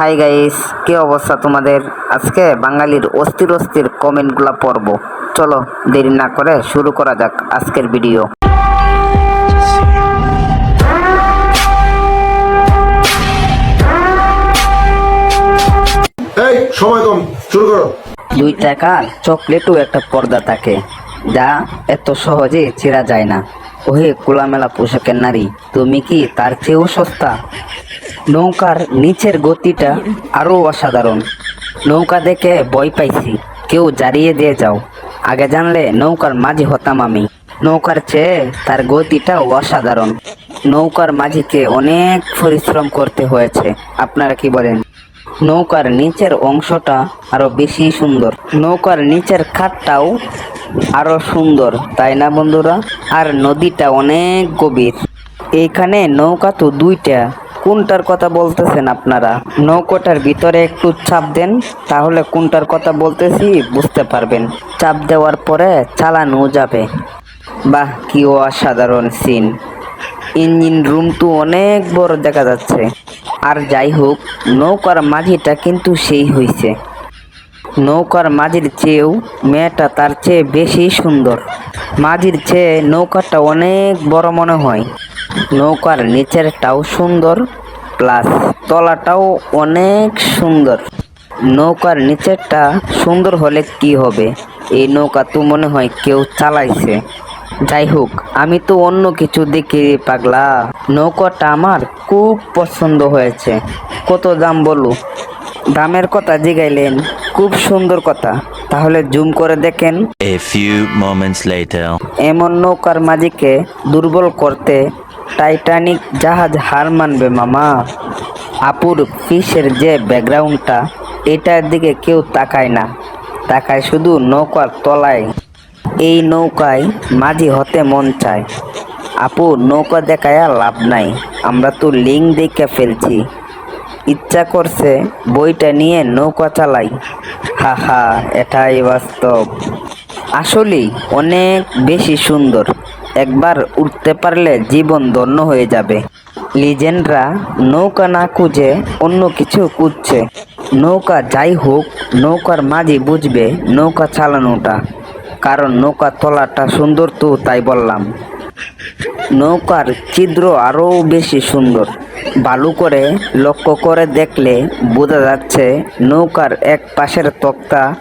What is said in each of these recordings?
Hi guys কি অবস্থা তোমাদের? আজকে বাঙালির অস্থির অস্থির কমেন্টগুলো পড়ব। চলো দেরি না করে শুরু করা যাক আজকের ভিডিও। এই সময় কম শুরু করো। দুই টাকার চকলেটও একটা পর্দা থাকে যা এত সহজে ছেঁড়া যায় না। ওহে খোলামেলা পোশাকের নারী তুমি কি তার চেয়েও সস্তা? নৌকার নিচের গতিটা আরও অসাধারণ। নৌকা দেখে ভয় পাইছি, কেউ জারিয়ে দিয়ে যাও। আগে জানলে নৌকার মাঝি হতাম আমি। নৌকার চেয়ে তার গতিটা অসাধারণ। নৌকার মাঝিকে অনেক পরিশ্রম করতে হয়েছে, আপনারা কি বলেন? নৌকার নিচের অংশটা আরও বেশি সুন্দর। নৌকার নিচের খাটটাও আরও সুন্দর, তাই না বন্ধুরা? আর নদীটা অনেক গভীর। এইখানে নৌকা তো দুইটা কোনটার কথা বলতেছেন আপনারা? নৌকাটার ভিতরে একটু চাপ দেন, তাহলে কোনটার কথা বলতেছি বুঝতে পারবেন। চাপ দেওয়ার পরে চালানো যাবে। বাহ, কি অসাধারণ সিন। ইঞ্জিন রুম তো অনেক বড় দেখা যাচ্ছে। আর যাই হোক, নৌকার মাঝিটা কিন্তু সেই হইছে। নৌকার মাঝির চেয়েও মেয়েটা তার চেয়ে বেশি সুন্দর। মাঝির চেয়ে নৌকাটা অনেক বড় মনে হয়। নৌকার নিচেরটাও সুন্দর প্লাস তলাটাও অনেক সুন্দর। নৌকার নিচেরটা সুন্দর হলে কি হবে? এই নৌকা তো মনে হয় কেউ চালাইছে। যাই হোক আমি তো অন্য কিছু দেখি পাগলা। নৌকাটা আমার খুব পছন্দ হয়েছে। কত দাম বলো? দামের কথা জিগাইলেন খুব সুন্দর কথা। তাহলে জুম করে দেখেন. এমন নৌকার মাঝিকে দুর্বল করতে টাইটানিক জাহাজ হার মানবে, মামা। আপুর ফিশের যে ব্যাকগ্রাউন্ডটা, এটার দিকে কেউ তাকায় না। তাকায় শুধু নৌকার তলায়। এই নৌকায় মাঝি হতে মন চায়। আপু, নৌকা দেখায় লাভ নাই। আমরা তো লিঙ্ক দেখে ফেলছি। ইচ্ছা করছে বইটা নিয়ে নৌকা চালাই। হা হা, এটাই বাস্তব। আসলেই অনেক বেশি সুন্দর। একবার উঠতে পারলে জীবন ধন্য হয়ে যাবে। লিজেন্ডরা নৌকা না খুঁজে অন্য কিছু খুঁজছে। নৌকা যাই হোক, নৌকার মাঝি বুঝবে নৌকা চালানোটা। কারণ নৌকা তলাটা সুন্দর তো, তাই বললাম। নৌকার ছিদ্র আরও বেশি সুন্দর। বালু করে লক্ষ্য করে দেখলে বোঝা যাচ্ছে নৌকার এক পাশের তক্তা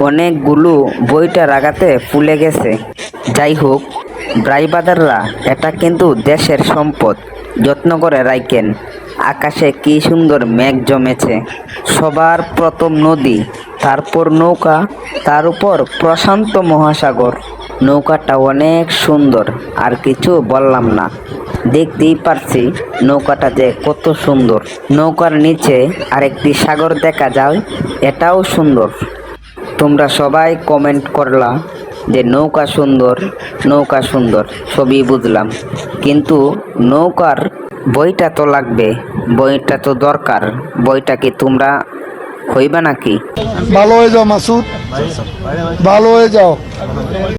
অনেকগুলো বইটা রাগাতে ফুলে গেছে। যাই হোক ড্রাইভাররা এটা কিন্তু দেশের সম্পদ। যত্ন করে রাখেন আকাশে কি সুন্দর মেঘ জমেছে। সবার প্রথম নদী, তারপর নৌকা, তার উপর প্রশান্ত মহাসাগর। নৌকাটা অনেক সুন্দর, আর কিছু বললাম না। দেখতেই পারছি নৌকাটা যে কত সুন্দর। নৌকার নিচে আরেকটি সাগর দেখা যায়, এটাও সুন্দর। তোমরা সবাই কমেন্ট করলা। যে নৌকা সুন্দর নৌকা সুন্দর, সবই বুঝলাম। কিন্তু নৌকার বইটা তো লাগবে, বইটা তো দরকার। বইটা কি তোমরা হইবা নাকি? ভালো হয়ে যাও মাসুদ, ভালো হয়ে যাও।